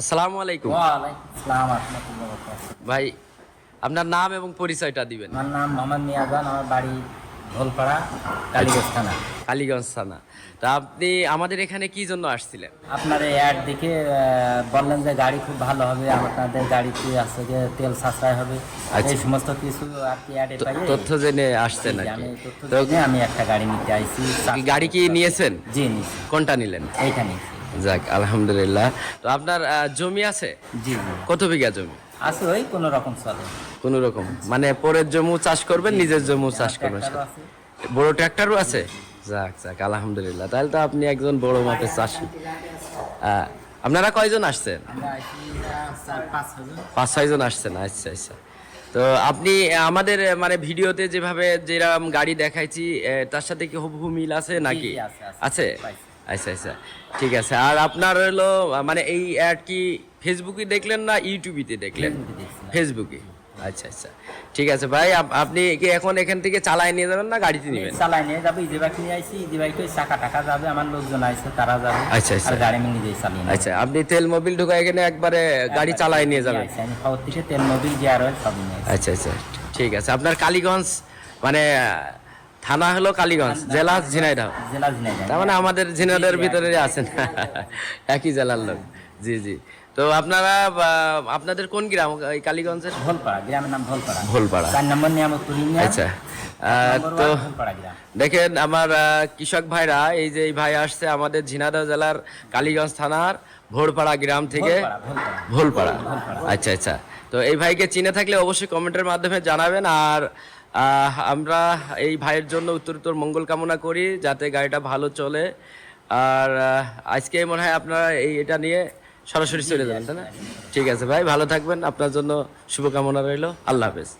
আসসালামু আলাইকুম। ভাই আপনার নাম এবং পরিচয়টা দিবেন। আমার নাম মোহাম্মদ মিয়াজান আমার বাড়ি ভোলপাড়া কালীগঞ্জ থানা। কালীগঞ্জ থানা। তা আপনি আমাদের এখানে কি জন্য আসছিলেন? আপনার এই অ্যাড দেখে বললেন যে গাড়ি খুব ভালো হবে আপনাদের গাড়িতে আছে যে তেল সাশ্রয় হবে আচ্ছা। এই সমস্ত কিছু আর কি অ্যাডে তথ্য জেনে আসছেন আর আমি কি। তথ্য জেনে আমি একটা গাড়ি নিতে আইছি গাড়ি কি নিয়েছেন? জি কোনটা নিলেন? এইখানে যাক আলহামদুলিল্লাহ। তো আপনার জমি আছে? জি কত বিঘা জমি? আছে ওই কোনো রকম চলে কোন রকম। মানে পরের জমি চাষ করবেন নিজের জমি চাষ করবেন বড় ট্র্যাক্টরও আছে? যাক যাক আলহামদুলিল্লাহ। তাহলে তো আপনি একজন বড় মাপের চাষি। আপনারা কয়জন আসছেন? পাঁচ ছয়জন আসছেন আচ্ছা আচ্ছা। তো আপনি আমাদের মানে ভিডিওতে যেভাবে যেরকম গাড়ি দেখাইছি তার সাথে কি হুবহু মিল আছে নাকি? আছে। আচ্ছা আচ্ছা। ঠিক আছে। আর আপনার হলো মানে এই অ্যাড কি ফেসবুকে দেখলেন না ইউটিউবিতে দেখলেন? ফেসবুকে আচ্ছা আচ্ছা। ঠিক আছে ভাই আপনি কি এখন এখান থেকে চালায় নিয়ে যাবেন না গাড়িতে নেবেন? চালাই নিয়ে যাব ইজি বাইক নিয়ে আইছি ইজি বাইকে চাকা টাকা যাবে আমার লোকজন আইছে তারা যাবে। আচ্ছা, আচ্ছা। গাড়ি আমি নিজেই চালিয়ে আচ্ছা আপনি তেল মোবিল ঢুকা এখানে একবারে গাড়ি চালায় নিয়ে যাবেন? আমি খাওয়ার থেকে তেল মোবিল গিয়ার অয়েল সব নিয়ে আচ্ছা আচ্ছা। ঠিক আছে। আপনার কালীগঞ্জ মানে থানা হলো কালীগঞ্জ জেলা ঝিনাইদহ। তার মানে আমাদের ঝিনাইদহের ভিতরে আছেন। একই জেলার লোক। জি জি। তো আপনারা আপনাদের কোন গ্রাম? এই কালীগঞ্জের? ভোলপাড়া গ্রামের নাম ভোলপাড়া। ভোলপাড়া। চার নম্বর নিয়ামতপুর আচ্ছা। তো দেখেন আমার কৃষক ভাইরা এই যে এই ভাই আসছে আমাদের ঝিনাইদহ জেলার কালীগঞ্জ থানার ভোরপাড়া গ্রাম থেকে। ভোলপাড়া, আচ্ছা আচ্ছা। তো এই ভাইকে চিনে থাকলে অবশ্যই কমেন্টের মাধ্যমে জানাবেন। আর আমরা এই ভাইয়ের জন্য উত্তর উত্তর মঙ্গল কামনা করি যাতে গাড়িটা ভালো চলে। আর আজকে মনে হয় আপনারা এই এটা নিয়ে সরাসরি চলে যাবেন তাই না? ঠিক আছে ভাই, ভালো থাকবেন। আপনার জন্য শুভকামনা রইল। আল্লাহ হাফেজ।